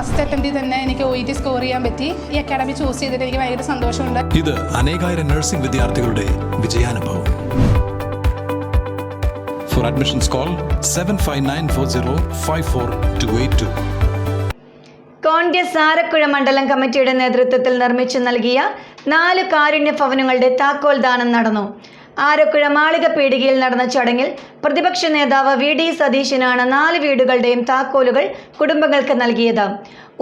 First അറ്റംപ്റ്റിൽ തന്നെ എനിക്ക് O T score ചെയ്യാൻ പറ്റി. ഈ അക്കാഡമി ചൂസ് ചെയ്തിട്ട് എനിക്ക് ഭയങ്കര സന്തോഷമുണ്ട്. ഇത് അനേകായിരം നഴ്സിംഗ് വിദ്യാർത്ഥികളുടെ വിജയാനുഭവം. For admissions call seven five nine four zero five four two eight two Congress Arakkuzha മണ്ഡലം കമ്മിറ്റിയുടെ നേതൃത്വത്തിൽ നിർമ്മിച്ചു നൽകിയ നാല് കാരുണ്യ ഭവനങ്ങളുടെ താക്കോൽദാനം നടന്നു. ആരക്കുഴ മാളിക പീടികയിൽ നടന്ന ചടങ്ങിൽ പ്രതിപക്ഷ നേതാവ് വി ഡി സതീശനാണ് നാല് വീടുകളുടെയും താക്കോലുകൾ കുടുംബങ്ങൾക്ക് നൽകിയത്.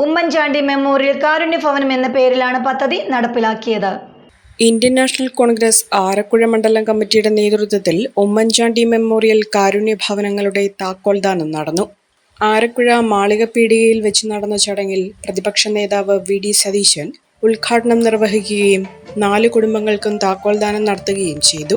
ഉമ്മൻചാണ്ടി മെമ്മോറിയൽ കാരുണ്യ ഭവനം എന്ന പേരിലാണ് പദ്ധതി നടപ്പിലാക്കിയത്. ഇന്ത്യൻ നാഷണൽ കോൺഗ്രസ് ആരക്കുഴ മണ്ഡലം കമ്മിറ്റിയുടെ നേതൃത്വത്തിൽ ഉമ്മൻചാണ്ടി മെമ്മോറിയൽ കാരുണ്യ ഭവനങ്ങളുടെ താക്കോൽദാനം നടന്നു. ആരക്കുഴ മാളികപ്പീടികയിൽ വെച്ച് നടന്ന ചടങ്ങിൽ പ്രതിപക്ഷ നേതാവ് വി ഡി സതീശൻ ഉദ്ഘാടനം നിർവഹിക്കുകയും നാല് കുടുംബങ്ങൾക്കും താക്കോൽദാനം നടത്തുകയും ചെയ്തു.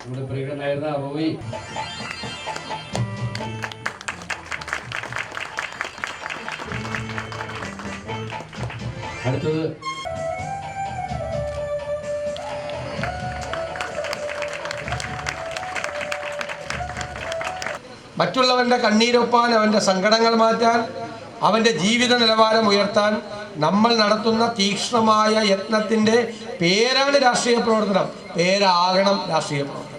നമ്മുടെ പ്രിയനായിരുന്ന അടുത്തത്. മറ്റുള്ളവന്റെ കണ്ണീരൊപ്പാൻ അവന്റെ സങ്കടങ്ങൾ മാറ്റാൻ അവന്റെ ജീവിത നിലവാരം ഉയർത്താൻ നമ്മൾ നടത്തുന്ന തീക്ഷ്ണമായ യത്നത്തിന്റെ പേരാണ് രാഷ്ട്രീയ പ്രവർത്തനം. പേരാകണം രാഷ്ട്രീയ പ്രവർത്തനം.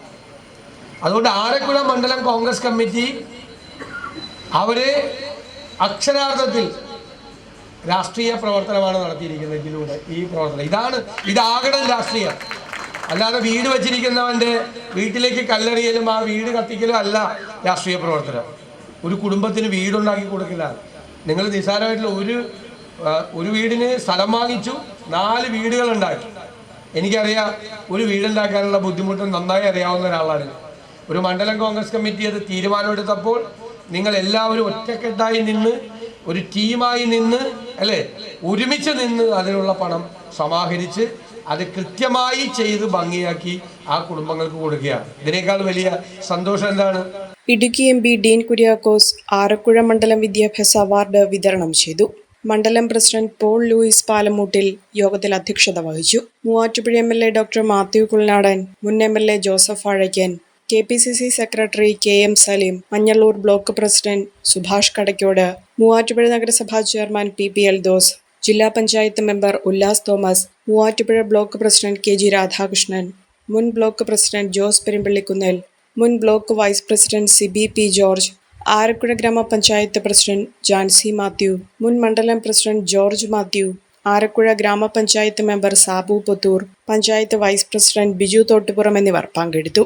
അതുകൊണ്ട് ആരക്കുളം മണ്ഡലം കോൺഗ്രസ് കമ്മിറ്റി അവർ അക്ഷരാർത്ഥത്തിൽ രാഷ്ട്രീയ പ്രവർത്തനമാണ് നടത്തിയിരിക്കുന്നത് ഇതിലൂടെ ഈ പ്രവർത്തനം. ഇതാണ് ഇതാകണം രാഷ്ട്രീയം. അല്ലാതെ വീട് വച്ചിരിക്കുന്നവന്റെ വീട്ടിലേക്ക് കല്ലെറിയലും ആ വീട് കത്തിക്കലും അല്ല രാഷ്ട്രീയ പ്രവർത്തനം. ഒരു കുടുംബത്തിന് വീടുണ്ടാക്കി കൊടുക്കില്ല. നിങ്ങൾ നിസ്സാരമായിട്ടുള്ള ഒരു ഒരു വീടിന് സ്ഥലം വാങ്ങിച്ചു നാല് വീടുകൾ ഉണ്ടാക്കി എനിക്കറിയാം ഒരു വീടുണ്ടാക്കാനുള്ള ബുദ്ധിമുട്ട് നന്നായി അറിയാവുന്ന ഒരാളാണ്. ഒരു മണ്ഡലം കോൺഗ്രസ് കമ്മിറ്റി അത് തീരുമാനമെടുത്തപ്പോൾ നിങ്ങൾ എല്ലാവരും ഒറ്റക്കെട്ടായി നിന്ന് ഒരു ടീമായി നിന്ന് അല്ലേ ഒരുമിച്ച് നിന്ന് അതിനുള്ള പണം സമാഹരിച്ച് അത് കൃത്യമായി ചെയ്ത് ഭംഗിയാക്കി ആ കുടുംബങ്ങൾക്ക് കൊടുക്കുകയാണ്. ഇതിനേക്കാൾ വലിയ സന്തോഷം എന്താണ്? ഇടുക്കി എം പി ഡീൻ കുര്യാക്കോസ് ആറക്കുഴ മണ്ഡലം വിദ്യാഭ്യാസ അവാർഡ് വിതരണം ചെയ്തു. മണ്ഡലം പ്രസിഡന്റ് പോൾ ലൂയിസ് പാലമൂട്ടിൽ യോഗത്തിൽ അധ്യക്ഷത വഹിച്ചു. Muvattupuzha M L A doctor Mathew Kuzhalnadan മുൻ M L A Joseph Vazhakkan K P C C secretary K M Saleem Manjalloor block president Subhash Kadakkode Muvattupuzha നഗരസഭാ chairman P P Eldhose ജില്ലാ panchayat member Ullas Thomas Muvattupuzha block president K G Radhakrishnan മുൻ block president Jose Perumpallikunnel മുൻ block vice president Sibi P George Arakkuzha ഗ്രാമപഞ്ചായത്ത് president Jancy Mathew മുൻ മണ്ഡലം president George Mathew Arakkuzha ഗ്രാമപഞ്ചായത്ത് member Sabu Puthoor panchayat vice president Biju Thottupuram എന്നിവർ പങ്കെടുത്തു.